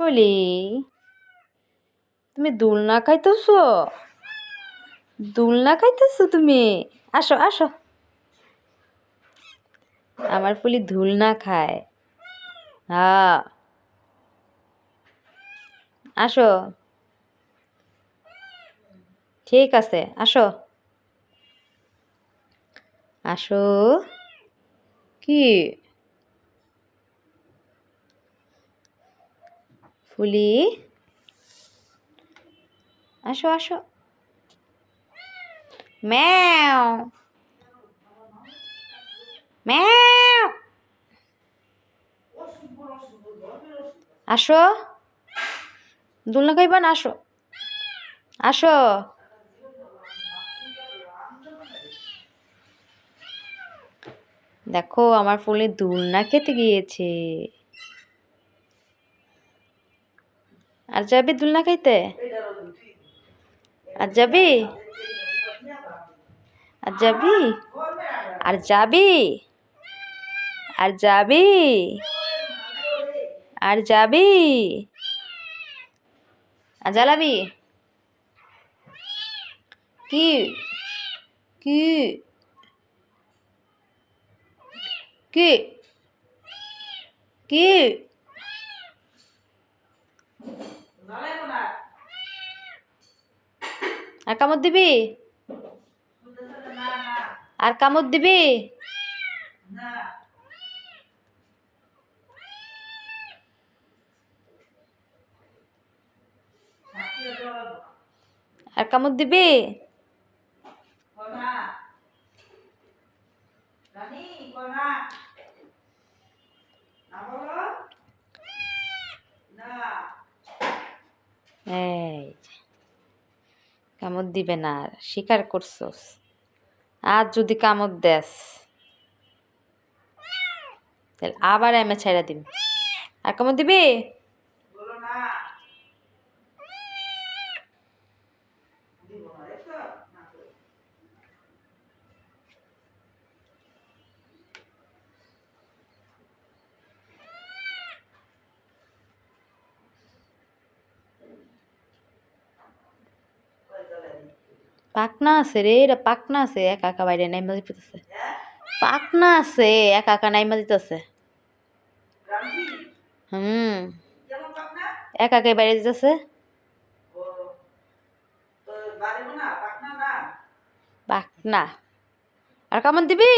ফুলি, তুমি দোলনা খাইতেছো? দোলনা খাইতেছো তুমি? আসো আসো। আমার ফুলি ধুলনা খায়। হ্যাঁ আসো। ঠিক আছে, আসো। আসো। কি? ফুলি। আসো আসো। ম্যাও। ম্যাও। আসো। দোলনা খাইবা না, আসো। আসো। দেখো, আমার ফুলে দোলনা খেতে গিয়েছে। আর যাবি দোলনা খাইতে? আর যাবি? আর যাবি? আর যাবি? আর যাবি? আর যাবি? আর জ্বালাবি? কি? কি? কি? কি? আর কামড় দিবি? আর কামড় দিবি? আর কামড় দিবি? এই কামড় দিবে না আর স্বীকার করছস। আর যদি কামড় দেস, তাহলে আবার এমে ছেড়ে দিবি। আর কামড় দিবি? পাকনা আছে রে, এটা পাকনা আছে, একা একা বাইরে নাইমা দিতেছে পাকনা আছে, একা একা নাইমা দিতেছে হুম। একা একাই বাইরে দিতেছে পাকনা। আর কামড় দিবি?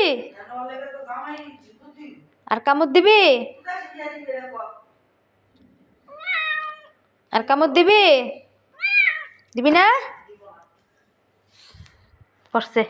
আর কামড় দিবি? আর কামড় দিবি? দিবি না? করছে।